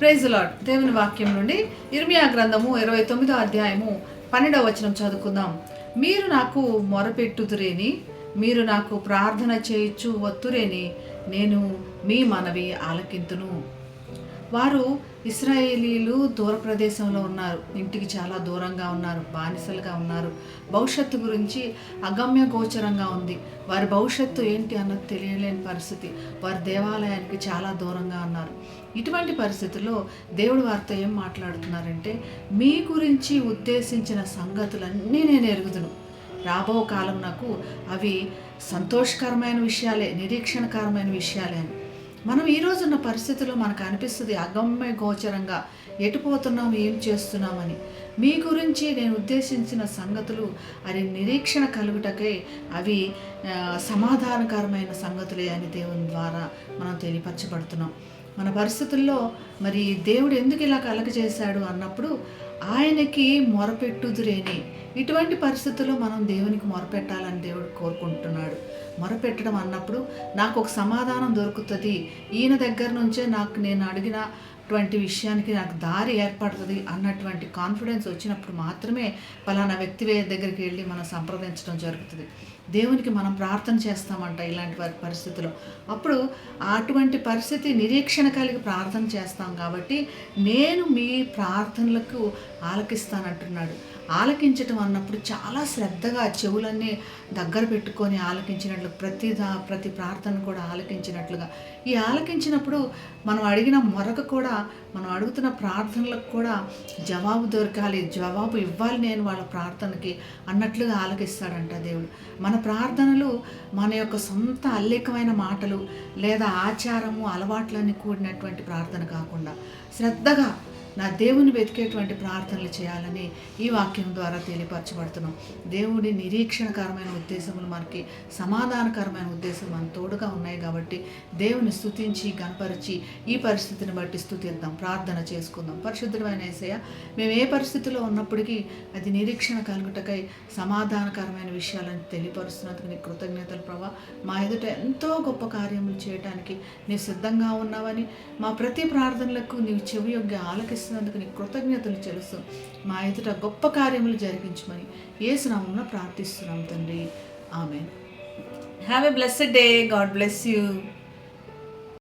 Praise lord దేవుని వాక్యం నుండి ఇర్మియా గ్రంథము ఇరవై తొమ్మిదో అధ్యాయము పన్నెండవ వచనం చదువుకుందాం. మీరు నాకు మొరపెట్టుదురేని మీరు నాకు ప్రార్థన చేయొచ్చు వత్తురేని నేను మీ మనవి ఆలకింతును. వారు ఇస్రాయేలీలు దూర ప్రదేశంలో ఉన్నారు. ఇంటికి చాలా దూరంగా ఉన్నారు. బానిసలుగా ఉన్నారు. భవిష్యత్తు గురించి అగమ్య గోచరంగా ఉంది. వారి భవిష్యత్తు ఏంటి అన్నది తెలియలేని పరిస్థితి. వారి దేవాలయానికి చాలా దూరంగా ఉన్నారు. ఇటువంటి పరిస్థితుల్లో దేవుడు వారితో ఏం మాట్లాడుతున్నారంటే మీ గురించి ఉద్దేశించిన సంగతులన్నీ నేను ఎరుగుదును. రాబో కాలం నాకు అవి సంతోషకరమైన విషయాలే నిరీక్షణకరమైన విషయాలే అని. మనం ఈ రోజు ఉన్న పరిస్థితుల్లో మనకు అనిపిస్తుంది అగమ్య గోచరంగా ఎటుపోతున్నాం ఏం చేస్తున్నామని. మీ గురించి నేను ఉద్దేశించిన సంగతులు అది నిరీక్షణ కలుగుటకై అవి సమాధానకరమైన సంగతులే అని దేవుని ద్వారా మనం తెలియపరచబడుతున్నాం. మన పరిస్థితుల్లో మరి దేవుడు ఎందుకు ఇలా కలగజేశాడు అన్నప్పుడు ఆయనకి మొరపెట్టుదురేని. ఇటువంటి పరిస్థితుల్లో మనం దేవునికి మొరపెట్టాలని దేవుడు కోరుకుంటున్నాడు. మొరపెట్టడం అన్నప్పుడు నాకు ఒక సమాధానం దొరుకుతుంది. ఈయన దగ్గర నుంచే నాకు నేను అడిగిన అటువంటి విషయానికి నాకు దారి ఏర్పడుతుంది అన్నటువంటి కాన్ఫిడెన్స్ వచ్చినప్పుడు మాత్రమే పలానా వ్యక్తి దగ్గరికి వెళ్ళి మనం సంప్రదించడం జరుగుతుంది. దేవునికి మనం ప్రార్థన చేస్తామంట ఇలాంటి వారి పరిస్థితిలో. అప్పుడు అటువంటి పరిస్థితి నిరీక్షణ కలిగి ప్రార్థన చేస్తాం కాబట్టి నేను మీ ప్రార్థనలకు ఆలకిస్తానంటున్నాడు. ఆలకించటం అన్నప్పుడు చాలా శ్రద్ధగా చెవులన్నీ దగ్గర పెట్టుకొని ఆలకించినట్లు ప్రతి దా ప్రతి ప్రార్థన కూడా ఆలకించినట్లుగా. ఈ ఆలకించినప్పుడు మనం అడిగిన మొరకు కూడా మనం అడుగుతున్న ప్రార్థనలకు కూడా జవాబు దొరకాలి జవాబు ఇవ్వాలి నేను వాళ్ళ ప్రార్థనకి అన్నట్లుగా ఆలకిస్తాడంట దేవుడు. మన ప్రార్థనలు మన యొక్క సొంత అల్లికమైన మాటలు లేదా ఆచారము అలవాట్లని కూడినటువంటి ప్రార్థన కాకుండా శ్రద్ధగా నా దేవుని వెతికేటువంటి ప్రార్థనలు చేయాలని ఈ వాక్యం ద్వారా తెలియపరచబడుతున్నాం. దేవుడి నిరీక్షణకరమైన ఉద్దేశములు మనకి సమాధానకరమైన ఉద్దేశం మన తోడుగా ఉన్నాయి కాబట్టి దేవుని స్థుతించి గనపరిచి ఈ పరిస్థితిని బట్టి స్థుతిద్దాం ప్రార్థన చేసుకుందాం. పరిశుద్ధమైన ఏసయ్య మేము ఏ పరిస్థితిలో ఉన్నప్పటికీ అది నిరీక్షణ కలుగుటకై సమాధానకరమైన విషయాలను తెలియపరుస్తున్నందుకు నీ కృతజ్ఞతలు ప్రభా. మా ఎదుట ఎంతో గొప్ప కార్యములు చేయడానికి నీవు సిద్ధంగా ఉన్నావని మా ప్రతి ప్రార్థనలకు నీవు చెవి యొక్క చేసినందుకు నీకు కృతజ్ఞతలు చెలుసు మా ఎదుట గొప్ప కార్యములు జరిగించమని ఏసునామంలో ప్రార్థిస్తున్నాం తండ్రి. ఆమె have a blessed day God bless you